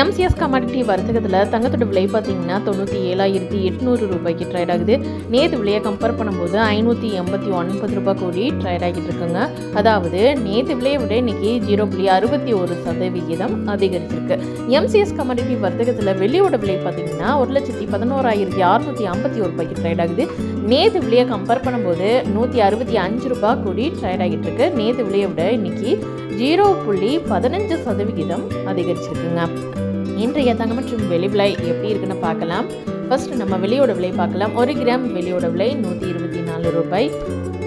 MCS commodity வர்த்தகத்தில் தங்கத்தோட விலை பார்த்தீங்கன்னா தொண்ணூற்றி ஏழாயிரத்தி எட்நூறு ரூபாய்க்கு ட்ரேட் ஆகுது. நேற்று விலையை கம்பேர் பண்ணும்போது ஐநூற்றி எண்பத்தி ஒன்பது ரூபாய் கோடி ட்ரேட் ஆகிட்டு இருக்குங்க. அதாவது நேற்று விலையை விட இன்னைக்கு ஜீரோ புள்ளி அறுபத்தி ஒரு சதவிகிதம் அதிகரிச்சிருக்கு. எம்சிஎஸ் கமாடிட்டி வர்த்தகத்தில் வெள்ளியோட விலை பார்த்தீங்கன்னா ஒரு லட்சத்தி பதினோராயிரத்தி அறுநூற்றி ஐம்பத்தி ஒரு ரூபாய்க்கு ட்ரேட் ஆகுது. நேற்று விலையை கம்பேர் பண்ணும்போது நூற்றி அறுபத்தி அஞ்சு ரூபாய் கோடி ட்ரேட் ஆகிட்டு இருக்கு. நேற்று விலையை விட இன்னைக்கு ஜீரோ புள்ளி பதினஞ்சு சதவிகிதம் அதிகரிச்சிருக்குங்க. இன்றைய தங்கம் மற்றும் வெளி விலை எப்படி இருக்குன்னு பார்க்கலாம். ஃபர்ஸ்ட் நம்ம வெளியோட விலை பார்க்கலாம். ஒரு கிராம் வெளியோட விலை நூற்றி இருபத்தி நாலு ரூபாய்.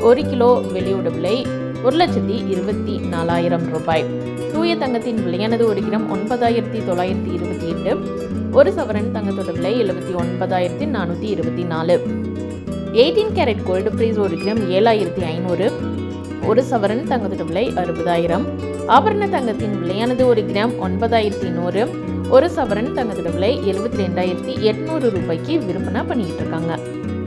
ஒரு கிலோ வெளியோட விலை ஒரு லட்சத்தி இருபத்தி நாலாயிரம் ரூபாய். தூய தங்கத்தின் விலையானது ஒரு கிராம் ஒன்பதாயிரத்தி தொள்ளாயிரத்தி இருபத்தி எட்டு. ஒரு சவரன் தங்கத்தோட விலை எழுபத்தி ஒன்பதாயிரத்தி நானூற்றி இருபத்தி நாலு. எயிட்டீன் கேரட் கோல்டு ப்ரைஸ் ஒரு கிராம் ஏழாயிரத்தி ஐநூறு. ஒரு சவரன் தங்கத்தின் விலை அறுபதாயிரம். ஆபரண தங்கத்தின் விலையானது ஒரு கிராம் ஒன்பதாயிரத்தி நூறு. ஒரு சவரன் தங்கத்தின் விலை எழுபத்தி ரெண்டாயிரத்தி எட்நூறு ரூபாய்க்கு விற்பனை பண்ணிக்கிட்டு இருக்காங்க.